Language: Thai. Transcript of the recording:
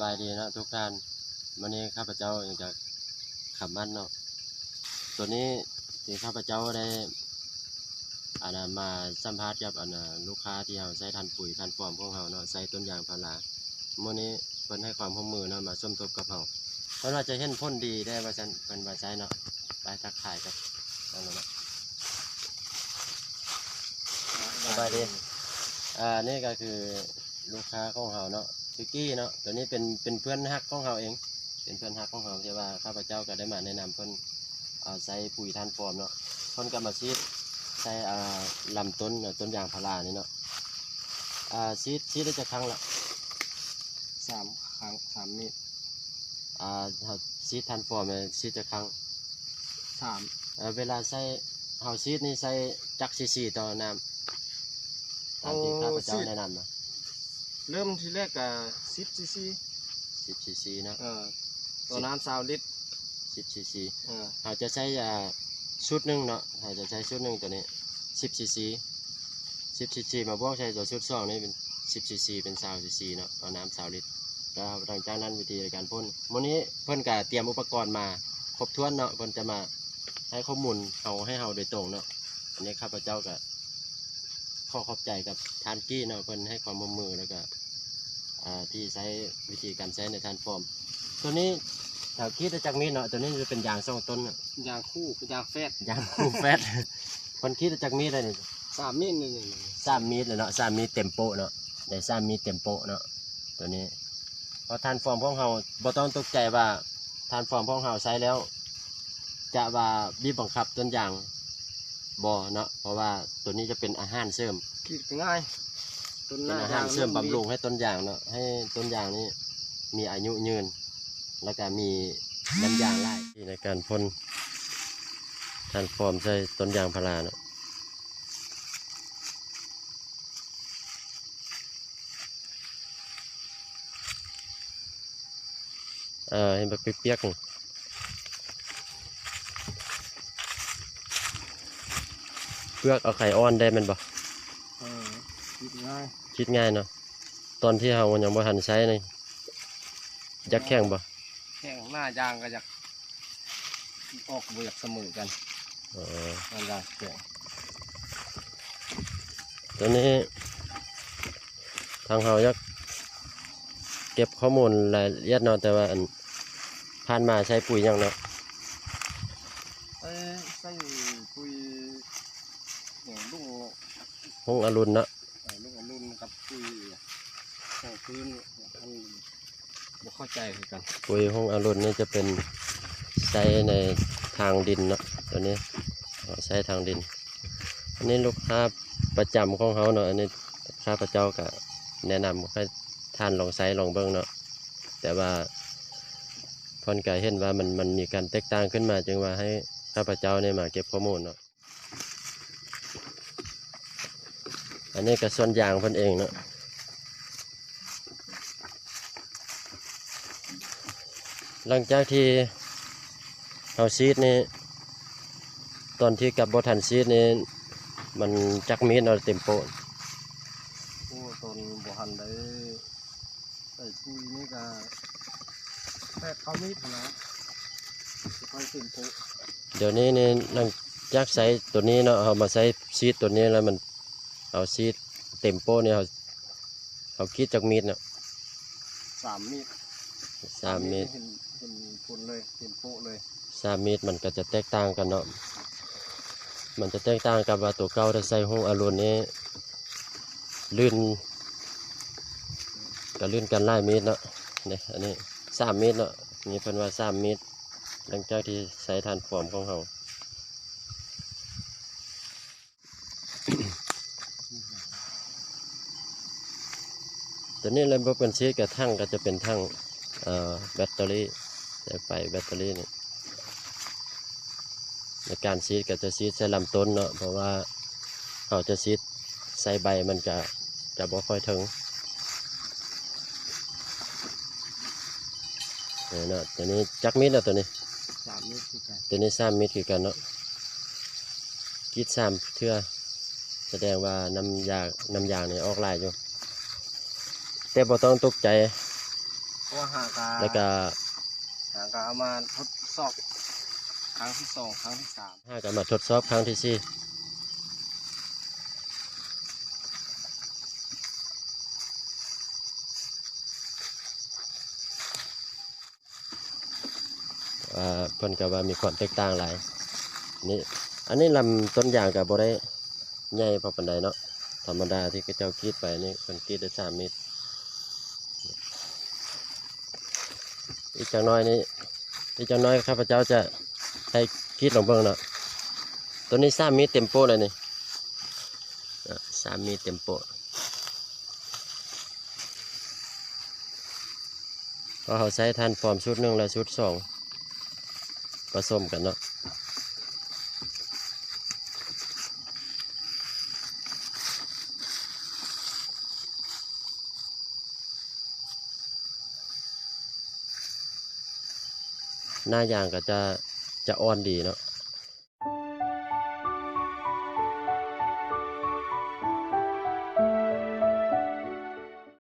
บายดีนะทุกท่านวันนี้ข้าพเจ้าอยากจะขับมันเนาะตัวนี้ที่ข้าพเจ้าได้อันนะมาสัมภาษณ์กับอันนะลูกค้าที่เขาใช้ทันปุ๋ยทันฟอร์มของเขาเนาะใช้ต้นยางพารามื่อนี้เพิ่นให้ความร่วมมือเนาะมาสมทบกับเขาเพราะว่าจะเห็นพ้นดีได้ว่าฉันเป็นว่าใช้เนาะไปทักทายกับนั่นแหละเนาะสบายดีอ่านี่ก็คือลูกค้าของเราเนาะ พิกกี้เนาะตัวนี้เป็นเป็นเพื่อนฮักของเราเอง เป็นเพื่อนฮักของเราที่ว่าข้าพเจ้าก็ได้มาแนะนำเพิ่นเอาใส่ปุ๋ยทานฟอร์มเนาะเพิ่นก็มาซีดใส่อ่าลำต้นเนาะต้นยางพารานี่เนาะอ่าซีดซีดได้จะครั้งละสามครั้งสามมิตรอ่าเราซีดทานฟอร์มเนี่ยซีดจะครั้งสามเอ่อเวลาใส่เฮาซีดนี่ใส่จักซีซีต่อน้ำตามที่ข้าพเจ้าแนะนำเนาะ เริ่มที่แรกกับสิบซีซีสิบซีซีเนาะเออตัวน้ำซาวลิตรสิบซีซีเออเราจะใช้ยาชุดหนึ่งเนาะเราจะใช้ชุดหนึ่งตัวนี้สิบซีซีสิบซีซีมาบวกใช้ตัวชุดสองนี่เป็นสิบซีซีเป็นสาวซีซีเนาะเอาน้ำสาวลิตรแล้วหลังจากนั้นวิธีการพ่นวันนี้เพิ่นก็เตรียมอุปกรณ์มาครบถ้วนเนาะเพิ่นจะมาให้ข้อมูลเอาให้เราโดยตรงเนาะอันนี้ข้าพเจ้าก็ ขอขอบใจกับทานกี้เนาะเพิ่นให้ความร่วมมือแล้วก็อ่าที่ใช้วิธีการใช้ในทานฟอร์ม ตัวนี้แถวคิดจากมีดเนาะตัวนี้จะเป็นยางสองต้นเนาะยางคู่คือยางแฟดยางคูแฟตคนคิดจากมีดอะไรนี่สามมิตรนี่นี่นี่สามมีดเลยเนาะสามมีดเต็มโปะเนาะได้สามมีดเต็มโปะเนาะตัวนี้เพอทานฟอร์มของเราบ่ต้องตกใจว่าทานฟอร์มของเราใช้แล้ว จะว่าบีบบังคับต้นยาง บ่เนาะเพราะว่าตัวนี้จะเป็นอาหารเสริมคิดง่ายต้นหเป็นน้าอาหารเสริมบำรุงให้ต้นยางเนาะให้ต้นยางนี้มีอายุยืน แล้วก็มีน้ำยางไล่ในการพ่นทานฟอร์มใช้ต้นยางพาราเนาะเออให้แบบเปียกๆนี่เป ลือกเอาไข่อ้อนได้แมันบ่เออคิดง่ายคิดง่ายเนาะตอนที่เรายังบ่ทันใช้นี่ยักแข้งบ่แข่งหน้ายางก็อยากออกเบือกเสมอกันเออมันยางแข่งตัวนี้ ทางเราอยากเก็บข้อมูลรายละเอียดเนาะแต่ว่าอันผ่านมาใช้ปุ๋ยหยังเนาะ เอ้ยใส่ปุยอย่างลุง หงอรุณเนาะเอ่อลุงอรุณกับปุยของพื้นมันบ่เข้าใจคือกันปุ๋ยหงอรุณนี่จะเป็นใช้ในทางดินเนาะตัวนี้เอาใช้ทางดิน อันนี้ลูกค้าประจำของเขาเนาะอันนี้ข้าพเจ้าก็แนะนำให้ท่านลองใช้ลองเบิ่งเนาะแต่ว่าเพอนก็เห็นว่ามันมันมีการแตกต่างขึ้นมา จึงว่าให้ข้าพเจ้าเนี่ยมาเก็บข้อมูลเนาะ อันนี้ก็ส่วนยางเพิ่นเองเนาะหลังจากที่เอาซีดนี่ตอนที่กับบทันซีดนี่มันจักมีดเอาเต็มโปะโอ้ตนบ่หันได้ใส่ปุยนี่ก็แปดเก้ามิตรนะค่อยขึ้นโพะเดี๋ยวนี้นี่หลังจากใช้ตัวนี้เนาะเอามาใช้ซีดตัวนี้แล้วมัน เอาซีดเต็มโป้เนี่ยเอาเอาคิดจากมีดเนาะสามมิตรสามมีดเห็นเห็นผลเลยเห็นโพะเลยสามมีดมันก็จะแตกต่างกันเนาะมันจะแตกต่างกับว่าตัวเก่าถ้าใส่ห้องอารมณ์นี้ลื่นก็ลื่นกันไล่มีดเนาะเนี่ยอันนี้สามมีดเนาะนี่เพิ่นว่าสามมีดหลังจากที่ใส่ทานฟอร์มของเขา ตัวนี้เลยบ่เป็นซีดกับทั้งก็จะเป็นทั้งเอ่อแบตเตอรี่ใส่ไฟแบตเตอรี่นี่ในการซีดก็จะซีดใส่ลำต้นเนาะเพราะว่าเขาจะซีดใส่ใบมันจะจะบ่ค่อยถึงเนี่ยเนาะตัวนี้จักมิดแล้วตัวนี้สามมิตรคือกันตัวนี้สามมิดคือกันเนาะกรีดสามเทื่อแสดงว่าน้ำยางน้ำยางนี่ออกหลายอยู่ แต่บ่ต้องตกใจเพราะว่าหากาแล้วก็หากาเอามาทดสอบครั้งที่สองครั้งที่สามห้าก็มาทดสอบครั้งที่สี่ว่าเพิ่นก็ว่ามีความแตกต่างหลายนี่อันนี้ลำต้นยางกับบ่ได้ใหญ่พอปานใดเนาะธรรมดาที่เขาเจ้ากรีดไปนี่เพิ่นกรีดได้สามเมตร อีกจังน้อยนี่อีกจังน้อยข้าพเจ้าจะให้คิดลงเบิ้งเนาะตัวนี้สามมีเต็มโปเลยนี่สามมีเต็มโปก็เอเขาใช้ท่านฟอร์มชุดหนึ่งและชุดสองผสมกันเนาะ หน้ายางก็จะจะอ่อนดีเนาะ